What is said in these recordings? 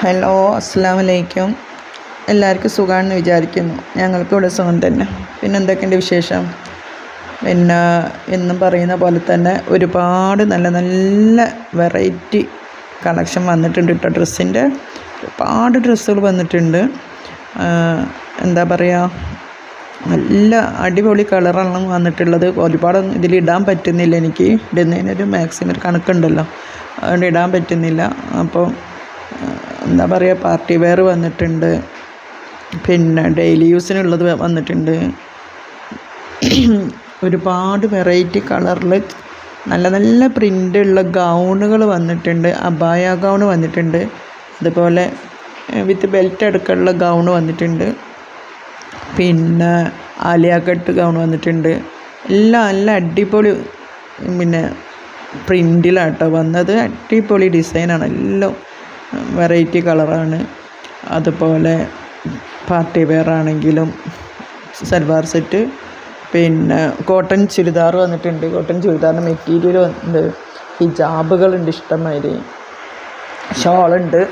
Hello അസ്സാം വലൈക്കും എല്ലാവർക്കും സുഖമാണെന്ന് വിചാരിക്കുന്നു. ഞങ്ങൾക്ക് ഇവിടെ സുഖം തന്നെ. പിന്നെ എന്തൊക്കെയുണ്ട് വിശേഷം? പിന്നെ എന്നും പറയുന്ന പോലെ തന്നെ ഒരുപാട് നല്ല നല്ല വെറൈറ്റി കളക്ഷൻ വന്നിട്ടുണ്ട് കേട്ടോ ഡ്രസ്സിന്റെ ഒരുപാട് ഡ്രസ്സുകൾ വന്നിട്ടുണ്ട്. എന്താ പറയുക നല്ല അടിപൊളി കളറാണ് വന്നിട്ടുള്ളത്. ഒരുപാട് ഇതിൽ ഇടാൻ പറ്റുന്നില്ല എനിക്ക്. ഇടുന്നതിനൊരു മാക്സിമം ഒരു കണക്കുണ്ടല്ലോ. അതുകൊണ്ട് ഇടാൻ പറ്റുന്നില്ല. അപ്പോൾ എന്താ പറയുക പാർട്ടി വെയർ വന്നിട്ടുണ്ട്. പിന്നെ ഡെയിലി യൂസിനുള്ളത് വന്നിട്ടുണ്ട്. ഒരുപാട് വെറൈറ്റി കളറിൽ നല്ല നല്ല പ്രിന്റുള്ള ഗൗണുകൾ വന്നിട്ടുണ്ട്. അബായ ഗൗൺ വന്നിട്ടുണ്ട്. അതുപോലെ വിത്ത് ബെൽറ്റ് അടക്കമുള്ള ഗൗൺ വന്നിട്ടുണ്ട്. പിന്നെ ആലിയ കട്ട് ഗൗൺ വന്നിട്ടുണ്ട്. എല്ലാം നല്ല അടിപൊളി പിന്നെ പ്രിന്റിലാട്ടോ വന്നത് അടിപൊളി ഡിസൈനാണ് എല്ലാം വെറൈറ്റി കളറാണ്. അതുപോലെ പാർട്ടി വെയർ ആണെങ്കിലും സൽവാർ സെറ്റ്. പിന്നെ കോട്ടൺ ചുരിദാർ വന്നിട്ടുണ്ട്. കോട്ടൺ ചുരിദാറിന്റെ മെറ്റീരിയൽ ഉണ്ട് ഹിജാബുകളുണ്ട് ഇഷ്ടംമാതിരി. ഷോളുണ്ട്.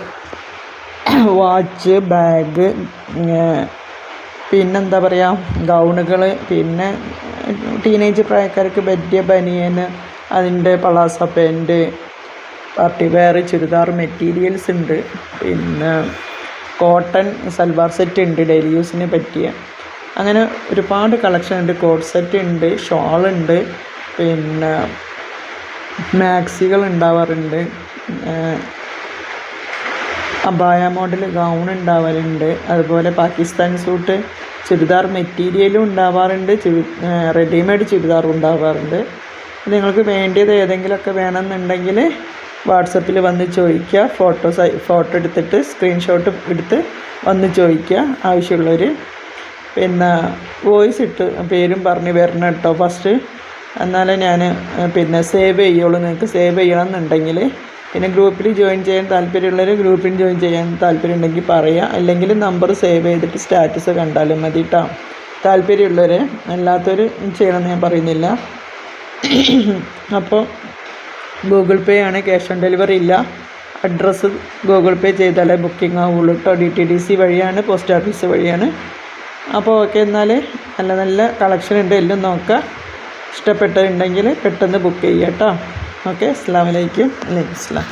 വാച്ച് ബാഗ് പിന്നെന്താ പറയുക ഗൗണുകൾ പിന്നെ ടീനേജ് പ്രായക്കാർക്ക് പറ്റിയ ബനിയൻ അതിന്റെ palazzo pant party wear churidar materials ഉണ്ട്. പിന്നെ കോട്ടൺ സൽവാർ സെറ്റ് ഉണ്ട് ഡെയിലി യൂസിന് പറ്റിയ. അങ്ങനെ ഒരുപാട് കളക്ഷൻ ഉണ്ട്. കോട്ട് സെറ്റ് ഉണ്ട് ഷോളുണ്ട് പിന്നെ മാക്സികൾ ഉണ്ടാവാറുണ്ട്. അബായ മോഡൽ ഗൗൺ ഉണ്ടാവാറുണ്ട് അതുപോലെ പാകിസ്ഥാൻ സൂട്ട് ചുരിദാർ മെറ്റീരിയലും ഉണ്ടാവാറുണ്ട്. റെഡിമെയ്ഡ് ചുരിദാറും ഉണ്ടാവാറുണ്ട്. നിങ്ങൾക്ക് വേണ്ടിയത് ഏതെങ്കിലുമൊക്കെ വേണമെന്നുണ്ടെങ്കിൽ വാട്സപ്പിൽ വന്ന് ചോദിക്കുക. ഫോട്ടോസ് ഫോട്ടോ എടുത്തിട്ട് സ്ക്രീൻഷോട്ട് എടുത്ത് വന്ന് ചോദിക്കുക ആവശ്യമുള്ളവർ പിന്നെ വോയിസ് ഇട്ട് പേരും പറഞ്ഞ് വരണം കേട്ടോ ഫസ്റ്റ്. എന്നാലേ ഞാൻ പിന്നെ സേവ് ചെയ്യുള്ളൂ. നിങ്ങൾക്ക് സേവ് ചെയ്യണം എന്നുണ്ടെങ്കിൽ പിന്നെ ഗ്രൂപ്പിൽ ജോയിൻ ചെയ്യാൻ താല്പര്യമുള്ളവർ ഗ്രൂപ്പിൽ ജോയിൻ ചെയ്യാൻ താല്പര്യം ഉണ്ടെങ്കിൽ പറയാം. അല്ലെങ്കിൽ നമ്പർ സേവ് ചെയ്തിട്ട് സ്റ്റാറ്റസ് കണ്ടാലും മതി കേട്ടോ താല്പര്യമുള്ളവർ അല്ലാത്തവർ ചെയ്യണമെന്ന് ഞാൻ പറയുന്നില്ല. അപ്പോൾ ഗൂഗിൾ പേ ആണ് ക്യാഷ് ഓൺ ഡെലിവറി ഇല്ല. അഡ്രസ്സ് ഗൂഗിൾ പേ ചെയ്താലേ ബുക്കിംഗ് ആവുള്ളൂ കേട്ടോ ഡി ടി ഡി സി വഴിയാണ് പോസ്റ്റ് ഓഫീസ് വഴിയാണ്. അപ്പോൾ ഓക്കെ എന്നാൽ നല്ല നല്ല കളക്ഷൻ ഉണ്ട്. എല്ലാം നോക്കുക ഇഷ്ടപ്പെട്ടിട്ടുണ്ടെങ്കിൽ പെട്ടെന്ന് ബുക്ക് ചെയ്യാം കേട്ടോ ഓക്കെ അസ്സാം വലൈക്കും വലൈക്കും അസ്സലാം